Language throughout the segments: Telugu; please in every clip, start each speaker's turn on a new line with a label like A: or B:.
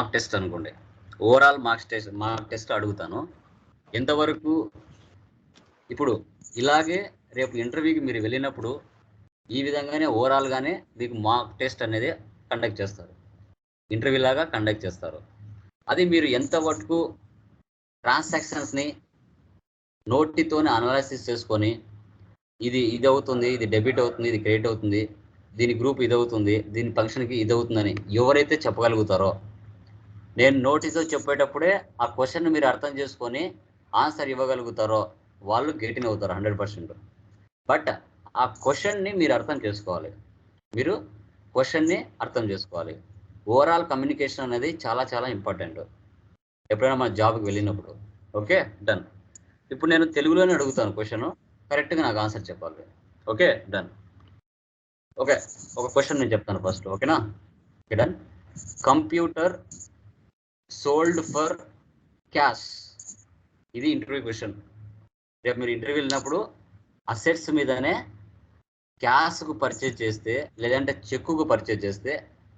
A: మార్క్ టెస్ట్ అనుకోండి. Overall mark test mark test అడుగుతాను. ఎంతవరకు ఇప్పుడు ఇలాగే రేపు ఇంటర్వ్యూకి మీరు వెళ్ళినప్పుడు ఈ విధంగానే ఓవరాల్గానే మీకు మార్క్ టెస్ట్ అనేది కండక్ట్ చేస్తారు. ఇంటర్వ్యూ లాగా కండక్ట్ చేస్తారు. అది మీరు ఎంత వరకు ట్రాన్సాక్షన్స్ని నోటితోనే అనాలిసిస్ చేసుకొని ఇది ఇది అవుతుంది ఇది డెబిట్ అవుతుంది ఇది క్రెడిట్ అవుతుంది దీని గ్రూప్ ఇది అవుతుంది దీని ఫంక్షన్కి ఇది అవుతుందని ఎవరైతే చెప్పగలుగుతారో నేను నోటీస్తో చెప్పేటప్పుడే ఆ క్వశ్చన్ మీరు అర్థం చేసుకొని ఆన్సర్ ఇవ్వగలుగుతారో వాళ్ళు గెటిన్ అవుతారు హండ్రెడ్ పర్సెంట్. బట్ ఆ క్వశ్చన్ని మీరు అర్థం చేసుకోవాలి. మీరు క్వశ్చన్ని అర్థం చేసుకోవాలి. ఓవరాల్ కమ్యూనికేషన్ అనేది చాలా చాలా ఇంపార్టెంట్. ఎప్పుడైనా మన జాబ్కి వెళ్ళినప్పుడు. ఓకే? డన్. ఇప్పుడు నేను తెలుగులోనే అడుగుతాను క్వశ్చన్. కరెక్ట్గా నాకు ఆన్సర్ చెప్పాలి. ఓకే? డన్. ఓకే. ఒక క్వశ్చన్ నేను చెప్తాను ఫస్ట్. ఓకేనా? Okay done. Computer sold for cash. ఇది ఇంటర్వ్యూ క్వశ్చన్. రేపు మీరు ఇంటర్వ్యూ వెళ్ళినప్పుడు అసెట్స్ మీదనే క్యాష్కు పర్చేజ్ చేస్తే లేదంటే చెక్కుకు పర్చేజ్ చేస్తే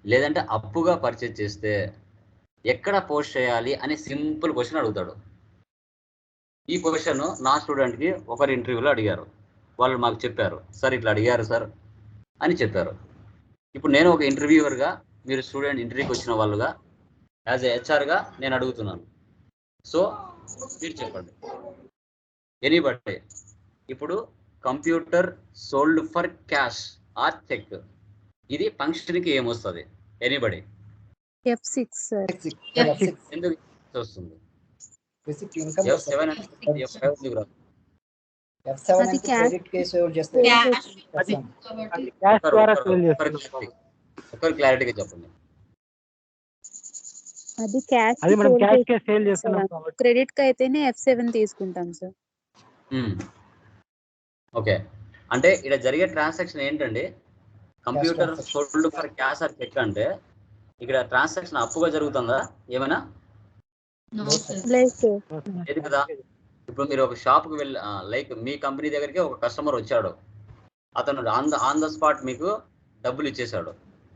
A: లేదంటే అప్పుగా పర్చేజ్ చేస్తే ఎక్కడ పోస్ట్ చేయాలి అని సింపుల్ క్వశ్చన్ అడుగుతాడు. ఈ క్వశ్చన్ నా స్టూడెంట్కి ఒకరి ఇంటర్వ్యూలో అడిగారు. వాళ్ళు మాకు చెప్పారు. సార్ ఇట్లా అడిగారు సార్ అని చెప్పారు. ఇప్పుడు నేను ఒక ఇంటర్వ్యూవర్గా మీరు స్టూడెంట్ ఇంటర్వ్యూకి వచ్చిన వాళ్ళుగా యాజ్ ఎ హెచ్ఆర్గా నేను అడుగుతున్నాను. సో మీరు చెప్పండి. ఎనీబడి ఇప్పుడు computer sold for cash or cheque ఇది ఫంక్షన్కి ఏమొస్తుంది? ఎనీబడి.
B: ఎఫ్ సిక్స్ సార్
A: ఎందుకు వస్తుంది?
C: బేసిక్ ఇన్కమ్
A: ఎఫ్ సెవెన్ అంటే ఎఫ్ ఫైవ్ ఎందుకు రాదు
C: ఎఫ్ సెవెన్
B: అది
C: అంటే
B: cash.
C: క్రెడిట్ కేసు ఎవరు చేస్తే
D: క్యాష్
E: అది
C: F7.
E: అది క్యాష్
A: ఒకరు-
E: ద్వారా
A: ఒకరు-
E: సేల్
A: ఒకరు
E: చేస్తున్నాం
A: clarity- ఒకరు క్లారిటీగా చెప్పండి.
B: అది క్యాష్
E: అది మనం క్యాష్ కే సేల్ చేస్తున్నాం కాబట్టి.
B: క్రెడిట్కి అయితేనే ఎఫ్ సెవెన్ తీసుకుంటాం సార్
A: ఓకే అంటే ఇక్కడ జరిగే ట్రాన్సాక్షన్ ఏంటండి? Computer. Sold for cash or cheque అంటే ఇక్కడ ట్రాన్సాక్షన్ అప్పుగా జరుగుతుందా? ఏమైనా?
D: నో సార్
B: లైక్
A: లేదు కదా. ఇప్పుడు మీరు ఒక షాప్కి వెళ్ళి లైక్ మీ కంపెనీ దగ్గరికి ఒక కస్టమర్ వచ్చాడు. అతను on the on the spot మీకు డబ్బులు ఇచ్చేశాడు.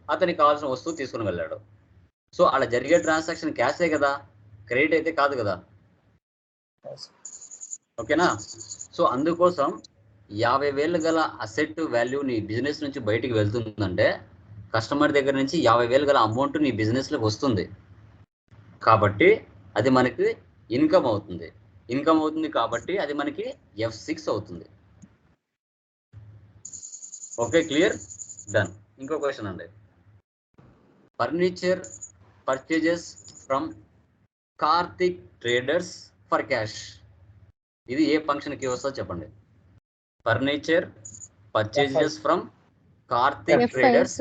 A: అతనికి కావాల్సిన వస్తువు తీసుకుని వెళ్ళాడు. సో అలా జరిగే ట్రాన్సాక్షన్ క్యాషే కదా? క్రెడిట్ అయితే కాదు కదా? ఓకేనా సో అందుకోసం యాభై వేలు గల అసెట్ వాల్యూ నీ బిజినెస్ నుంచి బయటికి వెళ్తుందంటే కస్టమర్ దగ్గర నుంచి యాభై వేలు గల అమౌంట్ నీ బిజినెస్లోకి వస్తుంది. కాబట్టి అది మనకి ఇన్కమ్ అవుతుంది. ఇన్కమ్ అవుతుంది కాబట్టి అది మనకి ఎఫ్ సిక్స్ అవుతుంది. ఓకే క్లియర్ డన్ ఇంకో క్వశ్చన్ అండి. Furniture purchases from Karthik traders for cash ఇది ఏ ఫంక్షన్కి వస్తుందో చెప్పండి. Furniture purchases from Karthik traders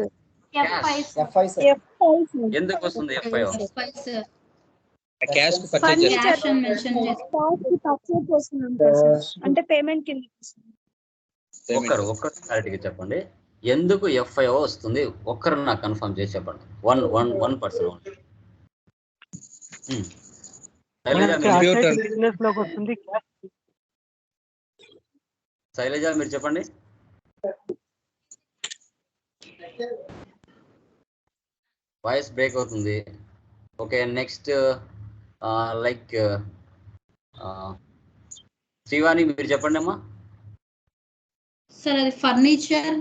A: ఎందుకు వస్తుంది ఎఫ్ఐ
B: అంటే పేమెంట్ కింద
A: ఒక్కరు ఒక్కరు క్లారిటీగా చెప్పండి. ఎందుకు ఎఫ్ఐఓ వస్తుంది? ఒక్కరు నాకు కన్ఫర్మ్ చేసి చెప్పండి. One one one person Sailaja మీరు చెప్పండి. వాయిస్ బ్రేక్ అవుతుంది. ఓకే నెక్స్ట్ లైక్ శ్రీవాణి మీరు చెప్పండి అమ్మా.
D: సార్ అది ఫర్నిచర్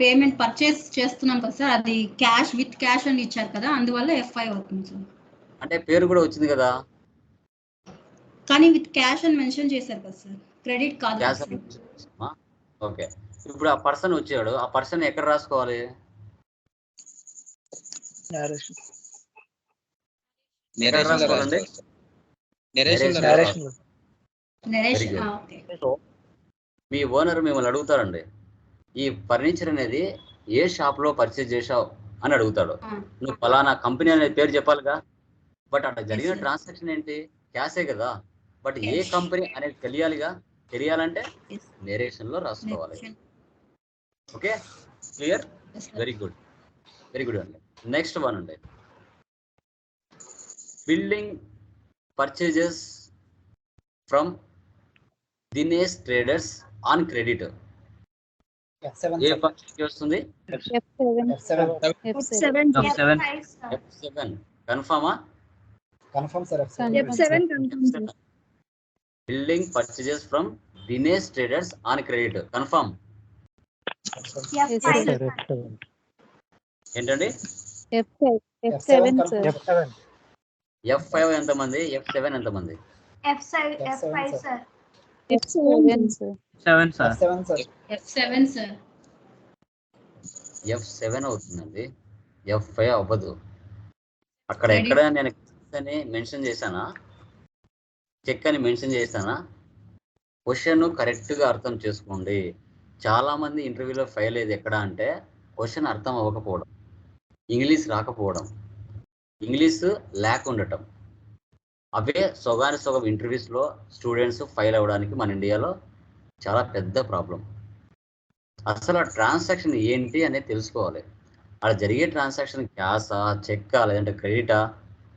D: పేమెంట్ పర్చేస్ చేస్తున్నాం కదా సార్ అది క్యాష్ విత్ క్యాష్ అని ఇచ్చారు కదా అందువల్ల ఎఫ్ఐ అవుతుంది సార్.
A: అంటే పేరు కూడా వచ్చింది కదా.
D: కానీ విత్ క్యాష్ అని మెన్షన్ చేశారు కదా సార్. క్రెడిట్ కాదు కదా
A: క్యాష్
D: సార్.
A: ఓకే. ఇప్పుడు ఆ పర్సన్ వచ్చాడు. ఆ పర్సన్ ఎక్కడ రాసుకోవాలి? రాసుకోవాలండి? మీ ఓనర్ మిమ్మల్ని అడుగుతారండి. ఈ ఫర్నిచర్ అనేది ఏ షాప్లో పర్చేజ్ చేశావు అని అడుగుతాడు. నువ్వు ఫలానా కంపెనీ అనే పేరు చెప్పాలిగా? బట్ అక్కడ జరిగిన. ట్రాన్సాక్షన్ ఏంటి? క్యాషే కదా. But A. కంపెనీ అనేది తెలియాలిగా? తెలియాలంటే. నేరేషన్లో రాసుకోవాలి. Okay clear. Very good very good అండి. నెక్స్ట్ వన్ అండి. Building purchases from Dinesh traders on credit ఏ ఫంక్షన్కి వస్తుంది? కన్ఫామా
C: confirm sir F
B: F
C: seven
B: seven confirm sir.
A: Building purchases from Dinesh traders on credit confirm
B: Yes,
E: Yes,
B: sir.
E: sir. F7.
A: ఏంటండి
B: F F seven sir
E: F7.
A: F five seven ఎంతమంది?
B: F seven sir
F: seven sir
C: F seven
A: అవుతుందండి. ఎఫ్ ఫైవ్ అవ్వదు. అక్కడ. ఎక్కడ నేను అని మెన్షన్ చేశానా? చెక్ అని మెన్షన్ చేశానా? క్వశ్చన్ కరెక్ట్గా అర్థం చేసుకోండి. చాలా మంది ఇంటర్వ్యూలో ఫెయిల్ అయ్యేది ఎక్కడ అంటే క్వశ్చన్ అర్థం అవ్వకపోవడం ఇంగ్లీష్ రాకపోవడం ఇంగ్లీష్ ల్యాక్ ఉండటం అవే సొగాని సొగం ఇంటర్వ్యూస్లో స్టూడెంట్స్ ఫెయిల్ అవ్వడానికి మన ఇండియాలో చాలా పెద్ద ప్రాబ్లం అసలు ఆ ట్రాన్సాక్షన్ ఏంటి అనేది తెలుసుకోవాలి. అక్కడ జరిగే ట్రాన్సాక్షన్ క్యాషా చెక్కా లేదంటే క్రెడిటా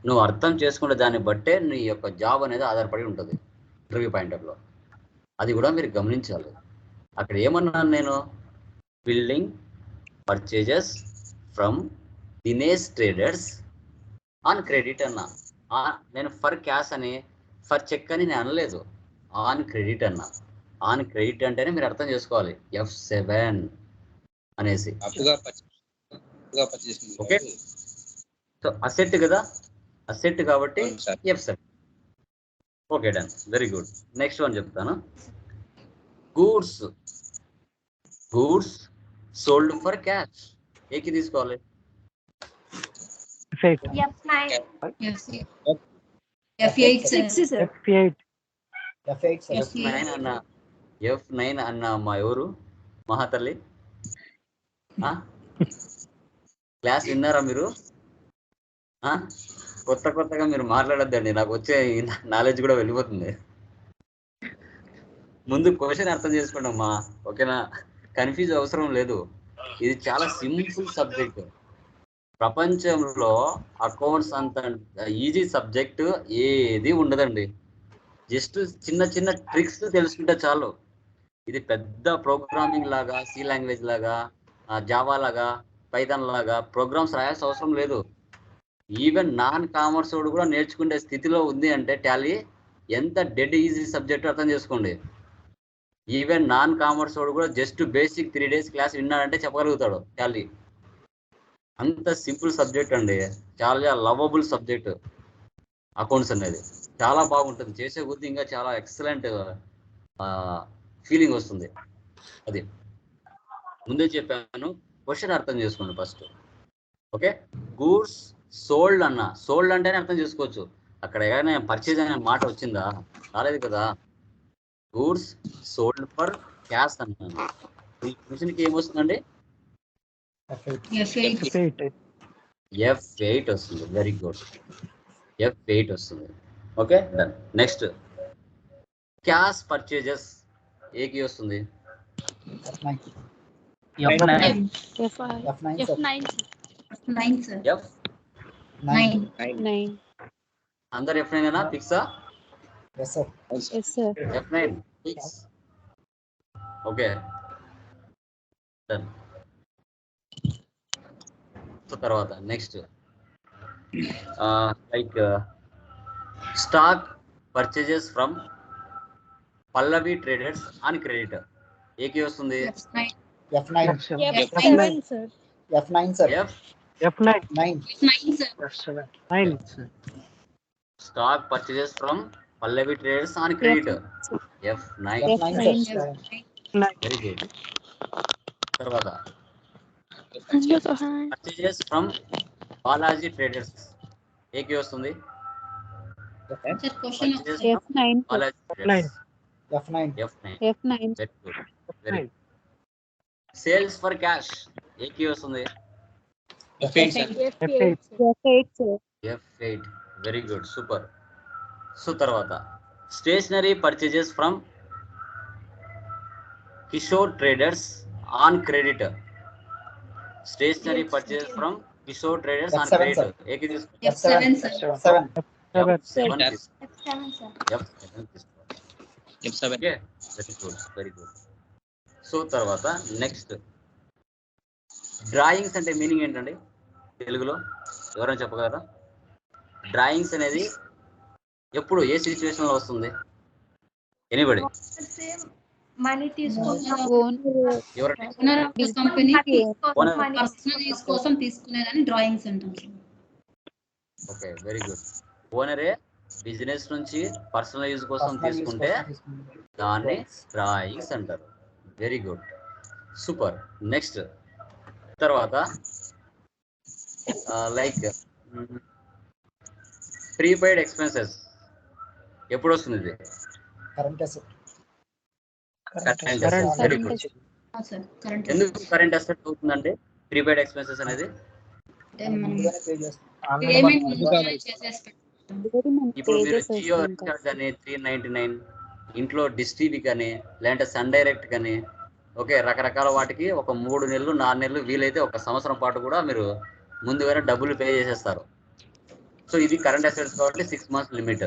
A: నువ్వు అర్థం చేసుకుంటే దాన్ని బట్టే నీ యొక్క జాబ్ అనేది ఆధారపడి ఉంటుంది. ఇంటర్వ్యూ పాయింట్ ఆఫ్లో అది కూడా మీరు గమనించాలి. అక్కడ ఏమన్నాను నేను? Building purchases from Dinesh traders on credit అన్నా. నేను ఫర్ క్యాష్ అని ఫర్ చెక్ అని నేను అనలేదు. ఆన్ క్రెడిట్ అన్నా. ఆన్ క్రెడిట్ అంటేనే మీరు అర్థం చేసుకోవాలి. ఎఫ్ సెవెన్ అనేసి. Okay. సో అసెట్ కదా? అసెట్ కాబట్టి F seven okay done very good next one చెప్తాను. Goods goods sold for cash ఏకి తీసుకోవాలి?
E: F8.
D: F eight sir
B: six sir
E: F8.
C: F eight sir
A: F nine అన్న. ఎఫ్ నైన్ అన్న మా ఎవరు? మహాతల్లి ఆ? క్లాస్ విన్నారా మీరు? ఆ? కొత్త కొత్తగా మీరు మాట్లాడద్దండి. నాకు వచ్చే నాలెడ్జ్ కూడా వెళ్ళిపోతుంది. ముందు క్వశ్చన్ అర్థం చేసుకోండి అమ్మా ఓకేనా? కన్ఫ్యూజ్ అవసరం లేదు. ఇది చాలా సింపుల్ సబ్జెక్ట్ ప్రపంచంలో అకౌంట్స్ అంత ఈజీ సబ్జెక్ట్ ఏది ఉండదండి. జస్ట్ చిన్న చిన్న ట్రిక్స్ తెలుసుకుంటే చాలు. ఇది పెద్ద ప్రోగ్రామింగ్ లాగా సి లాంగ్వేజ్ లాగా జావా లాగా పైథాన్ లాగా ప్రోగ్రామ్స్ రాయాల్సిన అవసరం లేదు. ఈవెన్ నాన్ కామర్స్ వాడు కూడా నేర్చుకునే స్థితిలో ఉంది అంటే టాలీ ఎంత డెడ్ ఈజీ సబ్జెక్ట్ అర్థం చేసుకోండి. ఈవెన్ నాన్ కామర్స్ వాడు కూడా just basic three days class విన్నాడంటే చెప్పగలుగుతాడు టాలీ అంత సింపుల్ సబ్జెక్ట్ అండి. చాలా లవబుల్ సబ్జెక్ట్ అకౌంట్స్ అనేది. చాలా బాగుంటుంది. చేసే కొద్ది ఇంకా చాలా ఎక్సలెంట్ ఫీలింగ్ వస్తుంది. అది. ముందే చెప్పాను. క్వశ్చన్ అర్థం చేసుకోండి ఫస్ట్ ఓకే గూడ్స్ సోల్డ్ అన్న. సోల్డ్ అంటేనే అర్థం చేసుకోవచ్చు. అక్కడ ఏదైనా పర్చేజ్ అనే మాట వచ్చిందా? రాలేదు కదా. గూడ్స్ సోల్డ్ ఫర్ క్యాష్ అన్నాను ఈ క్వశ్చన్కి ఏమొస్తుందండి?
C: F eight
D: F eight
E: F8.
A: F eight వస్తుంది. వెరీ గుడ్ ఎఫ్ ఎయిట్ వస్తుంది. Okay done next cash purchases ఏకి వస్తుంది?
C: F nine
F: F nine
B: F
C: F nine
B: F
A: అందరు F nine ఫిక్సా
C: sir
B: sir
A: F nine fix okay తర్వాత next like stock purchases from Pallavi traders on credit ఏకి వస్తుంది?
D: F nine
C: F nine
E: F7.
B: F
E: F9.
B: Nine sir
C: F nine sir
A: F
E: F9.
C: Nine
D: nine sir
E: F7. 9.
A: Stock purchases from Pallavi traders on credit F nine
C: F nine
B: F9
C: sir
A: very good తర్వాత పర్చేజెస్ ఫ్రమ్ బాలాజీ ట్రేడర్స్ ఏకి వస్తుంది?
D: Sir
B: nine
C: nine
A: nine
B: nine
A: sales for cash ఏకి వస్తుంది?
G: F eight sir
B: F
E: F8.
B: F eight sir
A: F eight very good super so తర్వాత stationery purchases from Kishore traders on credit stationery purchases from Kishore traders on
C: F7,
A: credit ఏకి తీసుకో
D: F seven sir
C: F seven
E: F7.
A: Seven
G: Yes.
B: F seven sir
A: F seven తీసుకోవాలి
G: F seven
A: okay very good very good so తర్వాత నెక్స్ట్ డ్రాయింగ్స్ అంటే మీనింగ్ ఏంటండి? తెలుగులో ఎవరైనా చెప్పగలరా? డ్రాయింగ్స్ అనేది ఎప్పుడు ఏ సిచ్యువేషన్లో వస్తుంది? ఎనీబడి
B: మనీ
D: కోసం తీసుకునేదాన్ని డ్రాయింగ్స్
A: ఓకే వెరీ గుడ్ ఓనరే బిజినెస్ నుంచి పర్సనల్ యూజ్ కోసం తీసుకుంటే దాన్ని డ్రాయింగ్స్ అంటారు. వెరీ గుడ్ సూపర్ నెక్స్ట్ తర్వాత లైక్ ప్రీపెయిడ్ ఎక్స్పెన్సెస్ ఎప్పుడు వస్తుంది ఇది
C: current asset
E: Current
A: very good
D: sir current
A: ఎందుకు కరెంట్ అసెట్ అవుతుందండి? ప్రీపెయిడ్ ఎక్స్పెన్సెస్ అనేది? ఇప్పుడు మీరు జియో రీఛార్జ్ అని త్రీ నైన్టీ నైన్ ఇంట్లో డిష్ టీవీ కానీ లేదంటే సన్ డైరెక్ట్ కానీ ఓకే రకరకాల వాటికి ఒక మూడు నెలలు నాలుగు నెలలు వీలైతే ఒక సంవత్సరం పాటు కూడా మీరు ముందుగానే డబ్బులు పే చేసేస్తారు. సో ఇది కరెంట్ అసెట్స్ కాబట్టి సిక్స్ మంత్స్ లిమిట్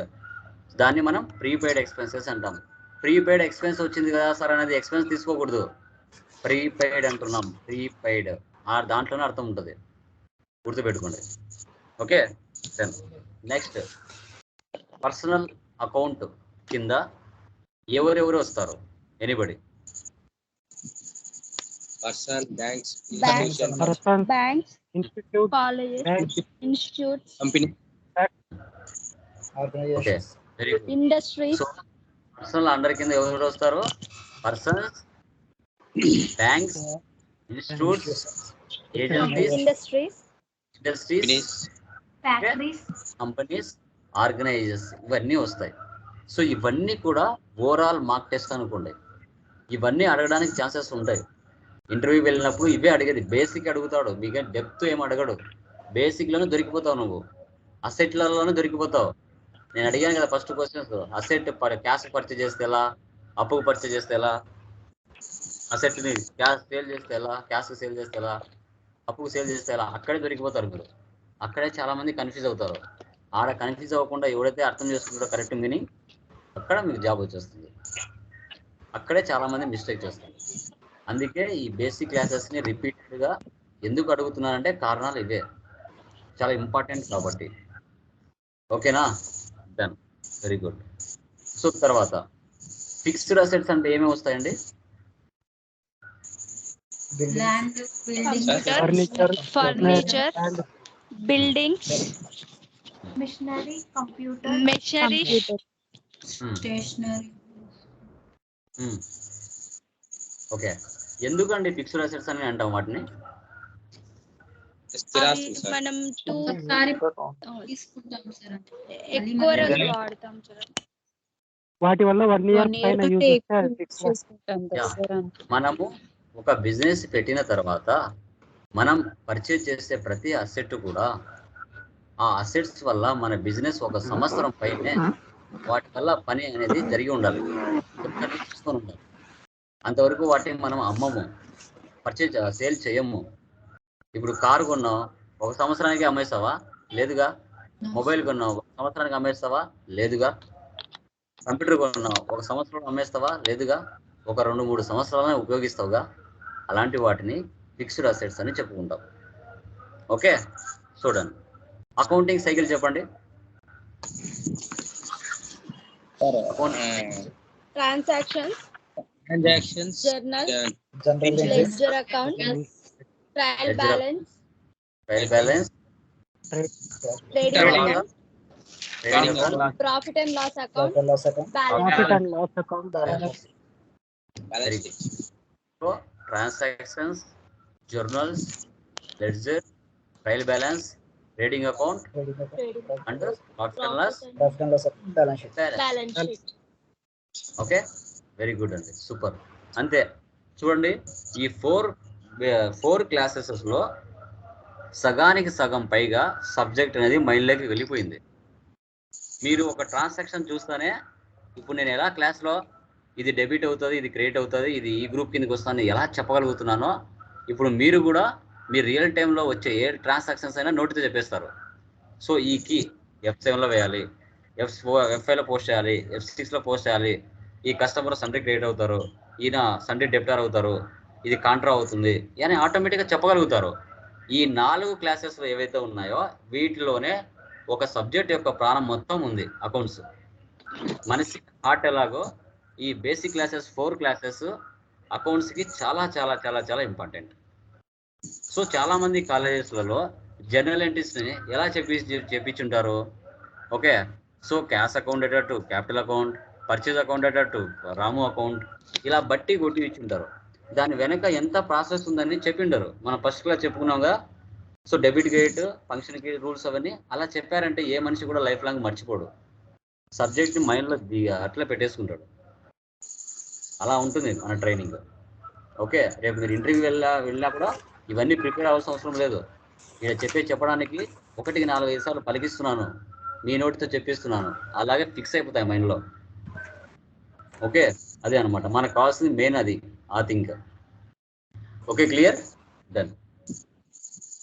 A: దాన్ని మనం ప్రీపెయిడ్ ఎక్స్పెన్సెస్ అంటాం. ప్రీపెయిడ్ ఎక్స్పెన్స్ వచ్చింది కదా సార్ అనేది ఎక్స్పెన్స్ తీసుకోకూడదు. ప్రీపెయిడ్ అంటున్నాం. ప్రీపెయిడ్ ఆ దాంట్లోనే అర్థం ఉంటుంది. గుర్తుపెట్టుకోండి. Okay then next personal account కింద ఎవరెవరు వస్తారు? Anybody
G: personal banks
B: Banks.
E: Person
B: banks
E: institute
B: colleges institutes
G: company
B: industries
A: personal under కింద ఎవరు వస్తారు? Persons banks institutes agencies
B: industries
A: industries
B: factories
A: companies organisers ఇవన్నీ వస్తాయి. సో ఇవన్నీ కూడా ఓవరాల్ మార్క్ టెస్ట్ అనుకోండి. ఇవన్నీ అడగడానికి ఛాన్సెస్ ఉంటాయి. ఇంటర్వ్యూ వెళ్ళినప్పుడు ఇవే అడిగేది. బేసిక్ అడుగుతాడు. మీకు డెప్త్ ఏం అడగడు. బేసిక్లోనే దొరికిపోతావు నువ్వు. అసెట్లలోనే దొరికిపోతావు. నేను అడిగాను కదా first questions asset cash purchase చేస్తే ఎలా? అప్పుకు పర్చేజ్ చేస్తే ఎలా? అసెట్ని క్యాష్ సేల్ చేస్తే ఎలా? క్యాష్ సేల్ చేస్తే ఎలా? అప్పుకు సేల్ చేస్తే ఎలా? అక్కడే దొరికిపోతారు మీరు. అక్కడే చాలా మంది కన్ఫ్యూజ్ అవుతారు. ఆడ కన్ఫ్యూజ్ అవ్వకుండా ఎవడైతే అర్థం చేసుకుంటారో కరెక్ట్ మీనింగ్ అక్కడ మీకు జాబ్ వచ్చేస్తుంది. అక్కడే చాలా మంది మిస్టేక్ చేస్తారు. అందుకే ఈ బేసిక్ క్లాసెస్ని రిపీటెడ్గా ఎందుకు అడుగుతున్నానంటే కారణాలు ఇవే. చాలా ఇంపార్టెంట్ కాబట్టి. ఓకేనా? డన్ వెరీ గుడ్ సో తర్వాత ఫిక్స్డ్ అసెట్స్ అంటే ఏమేమి వస్తాయండి?
E: Furniture
B: buildings
H: machinery computer
B: machinery
D: stationery
A: okay ఎందుకండి ఫిక్స్డ్ అసెట్స్ అని అంటాం వాటిని?
G: స్థిరాస్తులు సార్.
B: మనం టూ
D: ఒకసారి తీసుకుంటాం సార్
B: ఎక్కువ రోజులు వాడతాం సార్
E: వాటి వల్ల వన్ ఇయర్ పైన.
A: మనము ఒక బిజినెస్ పెట్టిన తర్వాత మనం పర్చేజ్ చేసే ప్రతి అసెట్ కూడా ఆ అసెట్స్ వల్ల మన బిజినెస్ ఒక సంవత్సరం పైనే వాటి వల్ల పని అనేది జరిగి ఉండాలి. ఉండాలి. అంతవరకు వాటిని మనం అమ్మము పర్చేజ్ సేల్ చేయము. ఇప్పుడు కారు కొన్నావు ఒక సంవత్సరానికి అమ్మేస్తావా? లేదుగా. మొబైల్ కొన్నావు ఒక సంవత్సరానికి అమ్మేస్తావా? లేదుగా. కంప్యూటర్ కొన్నావు ఒక సంవత్సరం అమ్మేస్తావా? లేదుగా. ఒక రెండు మూడు సంవత్సరాలనే ఉపయోగిస్తావుగా. అలాంటి వాటిని ఫిక్స్డ్ అసెట్స్ అని చెప్పుకుంటాం. ఓకే? చూడండి. అకౌంటింగ్ సైకిల్ చెప్పండి.
B: Transactions transactions. Journals, yeah.
A: ledger
B: account. Trial balance.
C: Trial balance. Trading
B: account.
E: profit and loss account.
C: Profit
G: and loss
A: account. Profit and loss account balance. So transactions
C: journals ledger
A: trial balance trading account
C: and profit and loss. account, balance
A: sheet.
B: Balance sheet.
A: Okay? Very good అండి. సూపర్ అంతే. చూడండి ఈ ఫోర్ ఫోర్ క్లాసెస్లో సగానికి సగం పైగా సబ్జెక్ట్ అనేది మైండ్లోకి వెళ్ళిపోయింది. మీరు ఒక ట్రాన్సాక్షన్ చూస్తేనే ఇప్పుడు నేను ఎలా క్లాస్లో ఇది డెబిట్ అవుతుంది ఇది క్రెడిట్ అవుతుంది ఇది ఈ గ్రూప్ కిందకి వస్తుంది ఎలా చెప్పగలుగుతున్నానో ఇప్పుడు మీరు కూడా మీ రియల్ టైంలో వచ్చే ఏ ట్రాన్సాక్షన్స్ అయినా నోటితో చెప్పేస్తారు. సో ఈ కీ ఎఫ్ సెవెన్లో వేయాలి ఎఫ్ ఎఫ్ ఫైవ్లో పోస్ట్ చేయాలి ఎఫ్ సిక్స్లో పోస్ట్ చేయాలి ఈ కస్టమర్ సండే క్రియేట్ అవుతారు ఈయన సండే డెప్టార్ అవుతారు ఇది కాంట్రా అవుతుంది అని ఆటోమేటిక్గా చెప్పగలుగుతారు. ఈ నాలుగు క్లాసెస్ ఏవైతే ఉన్నాయో వీటిలోనే ఒక సబ్జెక్ట్ యొక్క ప్రాణం మొత్తం ఉంది అకౌంట్స్ మనిషి హార్ట్ ఎలాగో ఈ బేసిక్ క్లాసెస్ ఫోర్ క్లాసెస్ అకౌంట్స్కి చాలా చాలా చాలా చాలా ఇంపార్టెంట్ సో చాలామంది కాలేజెస్లలో జనరల్ ఎంట్రీస్ని ఎలా చెప్పి చెప్పించుంటారు ఓకే సో క్యాష్ అకౌంట్ అయ్యేటట్టు క్యాపిటల్ అకౌంట్ పర్చేజ్ అకౌంట్ అటు రాము అకౌంట్ ఇలా బట్టి కొట్టి ఇచ్చింటారు. దాని వెనక ఎంత ప్రాసెస్ ఉందని చెప్పిండరు. మనం ఫస్ట్ క్లాస్ చెప్పుకున్నాంగా సో డెబిట్ గేట్ ఫంక్షన్కి రూల్స్ అవన్నీ అలా చెప్పారంటే ఏ మనిషి కూడా లైఫ్ లాంగ్ మర్చిపోడు. సబ్జెక్ట్ మైండ్లో అట్లా పెట్టేసుకుంటాడు. అలా ఉంటుంది మన ట్రైనింగ్ ఓకే రేపు మీరు ఇంటర్వ్యూ వెళ్ళా వెళ్ళినా కూడా ఇవన్నీ ప్రిపేర్ అవ్వాల్సిన అవసరం లేదు. ఇక్కడ చెప్పే చెప్పడానికి ఒకటికి నాలుగు ఐదు సార్లు పలికిస్తున్నాను. మీ నోటితో చెప్పిస్తున్నాను. అలాగే ఫిక్స్ అయిపోతాయి మైండ్లో ఓకే? అదే అనమాట మనకు కావాల్సింది మెయిన్ అది ఆ థింక్ ఓకే క్లియర్ డన్